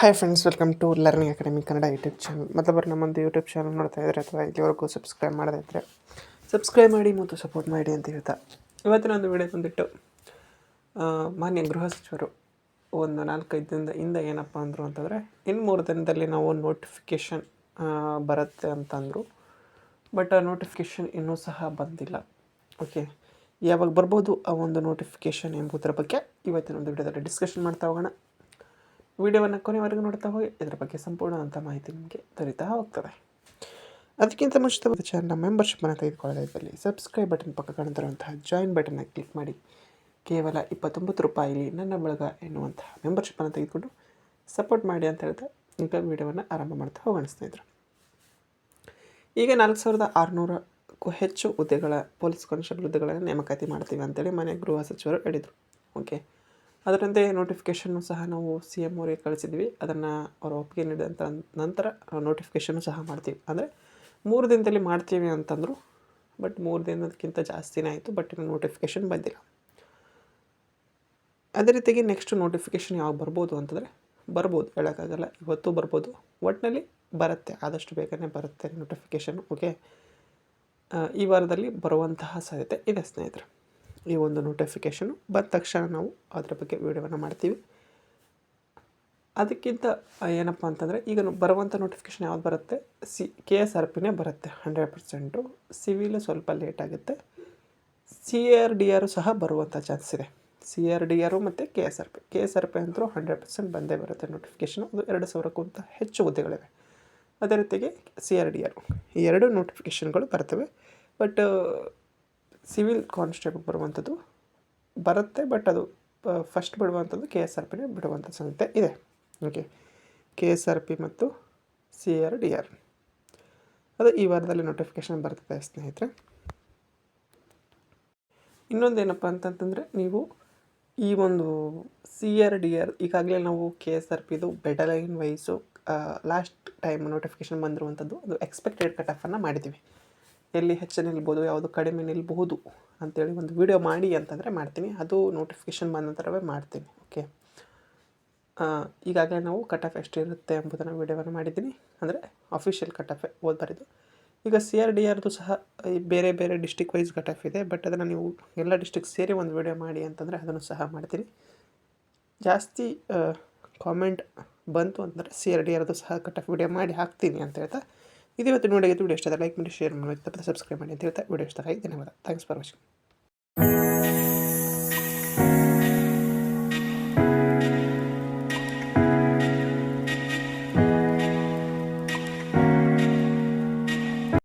Hi friends welcome to learning academy Kannada YouTube channel ಮತ್ತೊಬ್ಬರು ನಮ್ಮೊಂದು YouTube channel ನೋಡ್ತಾ ಇದ್ದಾರೆ ಅಥವಾ ಇಲ್ಲಿವರೆಗೂ ಸಬ್ಸ್ಕ್ರೈಬ್ ಮಾಡದೇ ಇದ್ದರೆ ಸಬ್ಸ್ಕ್ರೈಬ್ ಮಾಡಿ ಮತ್ತು ಸಪೋರ್ಟ್ ಮಾಡಿ ಅಂತ ಹೇಳ್ತಾ. ಇವತ್ತಿನ ಒಂದು ವಿಡಿಯೋ ಬಂದುಬಿಟ್ಟು ಮಾನ್ಯ ಗೃಹ ಸಚಿವರು ಒಂದು ನಾಲ್ಕೈದು ದಿನದ ಹಿಂದೆ ಏನಪ್ಪ ಅಂದರು ಅಂತಂದರೆ ಇನ್ನು ಮೂರು ದಿನದಲ್ಲಿ ನಾವು ನೋಟಿಫಿಕೇಷನ್ ಬರುತ್ತೆ ಅಂತಂದರು ಬಟ್ ಆ ನೋಟಿಫಿಕೇಷನ್ ಇನ್ನೂ ಸಹ ಬಂದಿಲ್ಲ. ಓಕೆ ಯಾವಾಗ ಬರ್ಬೋದು ಆ ಒಂದು ನೋಟಿಫಿಕೇಷನ್ ಎಂಬುದರ ಬಗ್ಗೆ ಇವತ್ತಿನ ಒಂದು ವಿಡಿಯೋದಲ್ಲಿ ಡಿಸ್ಕಷನ್ ಮಾಡ್ತಾ ಹೋಗೋಣ. ವಿಡಿಯೋವನ್ನು ಕೊನೆವರೆಗೂ ನೋಡ್ತಾ ಹೋಗಿ, ಇದರ ಬಗ್ಗೆ ಸಂಪೂರ್ಣವಾದಂಥ ಮಾಹಿತಿ ನಿಮಗೆ ದೊರೀತಾ ಹೋಗ್ತದೆ. ಅದಕ್ಕಿಂತ ಮುಂಚಿತವಾದ ಚಾನಲ್ನ ಮೆಂಬರ್ಶಿಪ್ಪನ್ನು ತೆಗೆದುಕೊಳ್ಳೋದಾದಲ್ಲಿ ಸಬ್ಸ್ಕ್ರೈಬ್ ಬಟನ್ ಪಕ್ಕ ಕಾಣ್ತಿರುವಂತಹ ಜಾಯಿನ್ ಬಟನ್ನ ಕ್ಲಿಕ್ ಮಾಡಿ. ಕೇವಲ ಇಪ್ಪತ್ತೊಂಬತ್ತು ರೂಪಾಯಿಲಿ ನನ್ನ ಬಳಗ ಎನ್ನುವಂತಹ ಮೆಂಬರ್ಶಿಪ್ಪನ್ನು ತೆಗೆದುಕೊಂಡು ಸಪೋರ್ಟ್ ಮಾಡಿ ಅಂತ ಹೇಳ್ತಾ ಈಗ ವಿಡಿಯೋವನ್ನು ಆರಂಭ ಮಾಡ್ತಾ ಹೋಗೋಣ ಸ್ನೇಹಿತರು. ಈಗ ನಾಲ್ಕು ಸಾವಿರದ ಆರುನೂರಕ್ಕೂ ಹೆಚ್ಚು ಹುದ್ದೆಗಳ ಪೊಲೀಸ್ ಕಾನ್ಸ್ಟೇಬಲ್ ಹುದ್ದೆಗಳನ್ನು ನೇಮಕಾತಿ ಮಾಡ್ತೀವಿ ಅಂತೇಳಿ ಮನೆ ಗೃಹ ಸಚಿವರು ಹೇಳಿದರು. ಓಕೆ ಅದರಂತೆ ನೋಟಿಫಿಕೇಷನ್ನು ಸಹ ನಾವು ಸಿ ಎಂ ಅವರಿಗೆ ಕಳಿಸಿದ್ವಿ. ಅದನ್ನು ಅವರ ಒಪ್ಪಿಗೆ ನೀಡಿದಂಥ ನಂತರ ನೋಟಿಫಿಕೇಷನ್ನು ಸಹ ಮಾಡ್ತೀವಿ. ಅಂದರೆ ಮೂರು ದಿನದಲ್ಲಿ ಮಾಡ್ತೀವಿ ಅಂತಂದರು ಬಟ್ ಮೂರು ದಿನದಕ್ಕಿಂತ ಜಾಸ್ತಿನೇ ಆಯಿತು ಬಟ್ ಇನ್ನು ನೋಟಿಫಿಕೇಷನ್ ಬಂದಿಲ್ಲ. ಅದೇ ರೀತಿಯಾಗಿ ನೆಕ್ಸ್ಟ್ ನೋಟಿಫಿಕೇಷನ್ ಯಾವಾಗ ಬರ್ಬೋದು ಅಂತಂದರೆ, ಬರ್ಬೋದು, ಹೇಳೋಕ್ಕಾಗಲ್ಲ, ಇವತ್ತು ಬರ್ಬೋದು ಒಟ್ಟಿನಲ್ಲಿ ಬರುತ್ತೆ, ಆದಷ್ಟು ಬೇಗನೆ ಬರುತ್ತೆ ನೋಟಿಫಿಕೇಷನ್ ಓಕೆ ಈ ವಾರದಲ್ಲಿ ಬರುವಂತಹ ಸಾಧ್ಯತೆ ಇದೆ, ಸ್ನೇಹಿತರೆ. ಈ ಒಂದು ನೋಟಿಫಿಕೇಷನು ಬಂದ ತಕ್ಷಣ ನಾವು ಅದರ ಬಗ್ಗೆ ವಿಡಿಯೋವನ್ನು ಮಾಡ್ತೀವಿ. ಅದಕ್ಕಿಂತ ಏನಪ್ಪ ಅಂತಂದರೆ, ಈಗ ಬರುವಂಥ ನೋಟಿಫಿಕೇಷನ್ ಯಾವ್ದು ಬರುತ್ತೆ? ಸಿ ಕೆ ಎಸ್ ಆರ್ ಪಿನೇ ಬರುತ್ತೆ ಹಂಡ್ರೆಡ್ ಪರ್ಸೆಂಟು ಸಿವಿಲ್ ಸ್ವಲ್ಪ ಲೇಟ್ ಆಗುತ್ತೆ. ಸಿ ಆರ್ ಡಿ ಆರು ಸಹ ಬರುವಂಥ ಚಾನ್ಸ್ ಇದೆ. ಸಿ ಆರ್ ಡಿ ಆರು ಮತ್ತು K S R P K S R P ಅಂತೂ ಹಂಡ್ರೆಡ್ ಪರ್ಸೆಂಟ್ ಬಂದೇ ಬರುತ್ತೆ ನೋಟಿಫಿಕೇಷನ್ ಅದು ಎರಡು ಸಾವಿರಕ್ಕಿಂತ ಹೆಚ್ಚು ಹುದ್ದೆಗಳಿವೆ. ಅದೇ ರೀತಿಗೆ ಸಿ ಆರ್ ಡಿ ಆರು ಈ ಎರಡು ನೋಟಿಫಿಕೇಷನ್ಗಳು ಬರ್ತವೆ. ಬಟ್ ಸಿವಿಲ್ ಕಾನ್ಸ್ಟೇಬಲ್ ಬರುವಂಥದ್ದು ಬರುತ್ತೆ, ಬಟ್ ಅದು ಫಸ್ಟ್ ಬಿಡುವಂಥದ್ದು ಕೆ ಎಸ್ ಆರ್ ಪಿನೇ ಬಿಡುವಂಥ ಸಂಸ್ಥೆ ಇದೆ. Okay K S R P ಮತ್ತು ಸಿ ಆರ್ ಡಿ ಆರ್ ಅದು ಈ ವಾರದಲ್ಲಿ ನೋಟಿಫಿಕೇಶನ್ ಬರ್ತದೆ ಸ್ನೇಹಿತರೆ. ಇನ್ನೊಂದೇನಪ್ಪ ಅಂತಂತಂದರೆ ನೀವು ಈ ಒಂದು ಸಿ ಆರ್ ಡಿ ಆರ್ ಈಗಾಗಲೇ ನಾವು K S R ಪಿದು battalion wise last time notification ಬಂದಿರುವಂಥದ್ದು ಅದು ಎಕ್ಸ್ಪೆಕ್ಟೆಡ್ ಕಟ್ ಆಫನ್ನು ಮಾಡಿದ್ದೀವಿ. ಎಲ್ಲಿ ಹೆಚ್ಚು ನಿಲ್ಬೋದು, ಯಾವುದು ಕಡಿಮೆ ನಿಲ್ಬಹುದು ಅಂತೇಳಿ ಒಂದು ವಿಡಿಯೋ ಮಾಡಿ ಅಂತಂದರೆ ಮಾಡ್ತೀನಿ. ಅದು ನೋಟಿಫಿಕೇಷನ್ ಬಂದ ನಂತರವೇ ಮಾಡ್ತೀನಿ ಓಕೆ ಈಗಾಗಲೇ ನಾವು ಕಟ್ ಆಫ್ ಎಷ್ಟು ಇರುತ್ತೆ ಎಂಬುದನ್ನು ವೀಡಿಯೋವನ್ನು ಮಾಡಿದ್ದೀನಿ. ಅಂದರೆ ಅಫಿಷಿಯಲ್ ಕಟ್ ಆಫ್ ಓದ್ಬಾರಿದ್ದು ಬರೆದು ಈಗ ಸಿ ಆರ್ ಡಿ ಆರ್ದು ಸಹ ಬೇರೆ ಬೇರೆ ಡಿಸ್ಟಿಕ್ ವೈಸ್ ಕಟ್ ಆಫ್ ಇದೆ ಬಟ್ ಅದನ್ನು ನೀವು ಎಲ್ಲ ಡಿಸ್ಟಿಕ್ ಸೇರಿ ಒಂದು ವಿಡಿಯೋ ಮಾಡಿ ಅಂತಂದರೆ ಅದನ್ನು ಸಹ ಮಾಡ್ತೀನಿ. ಜಾಸ್ತಿ ಕಾಮೆಂಟ್ ಬಂತು ಅಂದರೆ ಸಿ ಆರ್ ಡಿ ಆರ್ದು ಸಹ ಕಟ್ ಆಫ್ ವಿಡಿಯೋ ಮಾಡಿ ಹಾಕ್ತೀನಿ ಅಂತ ಹೇಳ್ತಾ ಇದು ಇವತ್ತು ನೋಡಿ ವಿಡಿಯೋ ಇಷ್ಟ ಲೈಕ್ ಮಾಡಿ ಶೇರ್ ಮಾಡಿ ತಪ್ಪದೆ ಸಬ್ಸ್ಕ್ರೈಬ್ ಮಾಡಿ ಅಂತ ಹೇಳ್ತಾ ವಿಡಿಯೋ ಇಷ್ಟ ಆಗಿ ಧನ್ಯವಾದ ಥ್ಯಾಂಕ್ಸ್ ಫಾರ್ ವಾಚಿಂಗ್